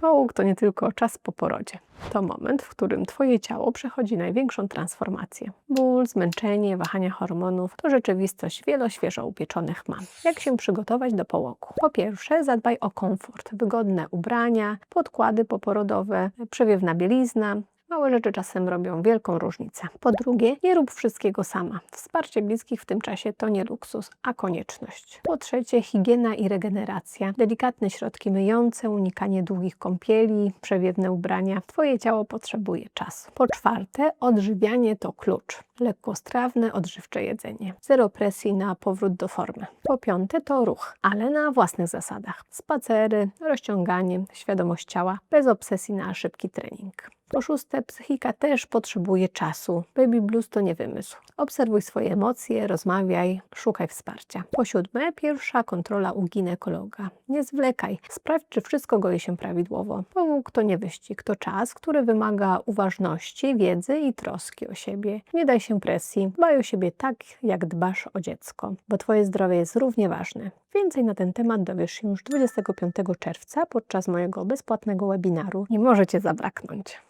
Połóg to nie tylko czas po porodzie. To moment, w którym Twoje ciało przechodzi największą transformację. Ból, zmęczenie, wahania hormonów to rzeczywistość wielu świeżo upieczonych mam. Jak się przygotować do połogu? Po pierwsze, zadbaj o komfort. Wygodne ubrania, podkłady poporodowe, przewiewna bielizna, Małe rzeczy czasem robią wielką różnicę. Po drugie, nie rób wszystkiego sama. Wsparcie bliskich w tym czasie to nie luksus, a konieczność. Po trzecie, higiena i regeneracja. Delikatne środki myjące, unikanie długich kąpieli, przewiewne ubrania. Twoje ciało potrzebuje czasu. Po czwarte, odżywianie to klucz. Lekkostrawne, odżywcze jedzenie. Zero presji na powrót do formy. Po piąte, to ruch, ale na własnych zasadach. Spacery, rozciąganie, świadomość ciała, bez obsesji na szybki trening. Po szóste, psychika też potrzebuje czasu. Baby blues to nie wymysł. Obserwuj swoje emocje, rozmawiaj, szukaj wsparcia. Po siódme, pierwsza kontrola u ginekologa. Nie zwlekaj, sprawdź, czy wszystko goi się prawidłowo. Połóg to nie wyścig, to czas, który wymaga uważności, wiedzy i troski o siebie. Nie daj się presji, dbaj o siebie tak, jak dbasz o dziecko, bo Twoje zdrowie jest równie ważne. Więcej na ten temat dowiesz się już 25 czerwca podczas mojego bezpłatnego webinaru. Nie możecie zabraknąć.